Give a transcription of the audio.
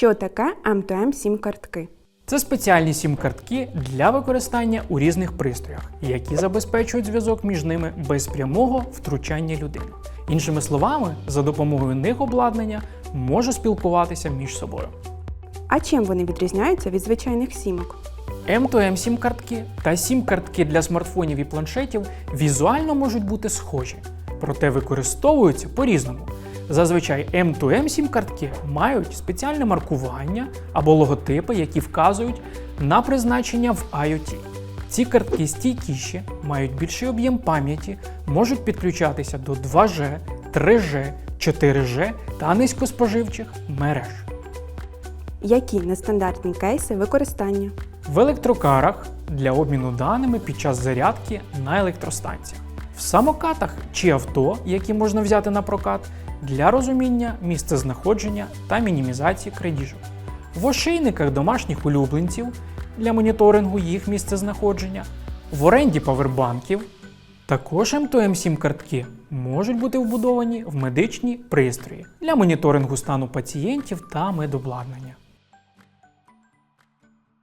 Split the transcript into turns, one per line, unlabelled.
Що таке M2M сім картки?
Це спеціальні сім-картки для використання у різних пристроях, які забезпечують зв'язок між ними без прямого втручання людини. Іншими словами, за допомогою них обладнання може спілкуватися між собою.
А чим вони відрізняються від звичайних сімок?
M2M сім-картки та сім-картки для смартфонів і планшетів візуально можуть бути схожі, проте використовуються по-різному. Зазвичай M2M сім-картки мають спеціальне маркування або логотипи, які вказують на призначення в IoT. Ці картки стійкіші, мають більший об'єм пам'яті, можуть підключатися до 2G, 3G, 4G та низькоспоживчих мереж.
Які нестандартні кейси використання?
В електрокарах для обміну даними під час зарядки на електростанціях, в самокатах чи авто, які можна взяти на прокат, для розуміння місцезнаходження та мінімізації крадіжок, в ошейниках домашніх улюбленців для моніторингу їх місцезнаходження, в оренді павербанків. Також M2M сім картки можуть бути вбудовані в медичні пристрої для моніторингу стану пацієнтів та медобладнання.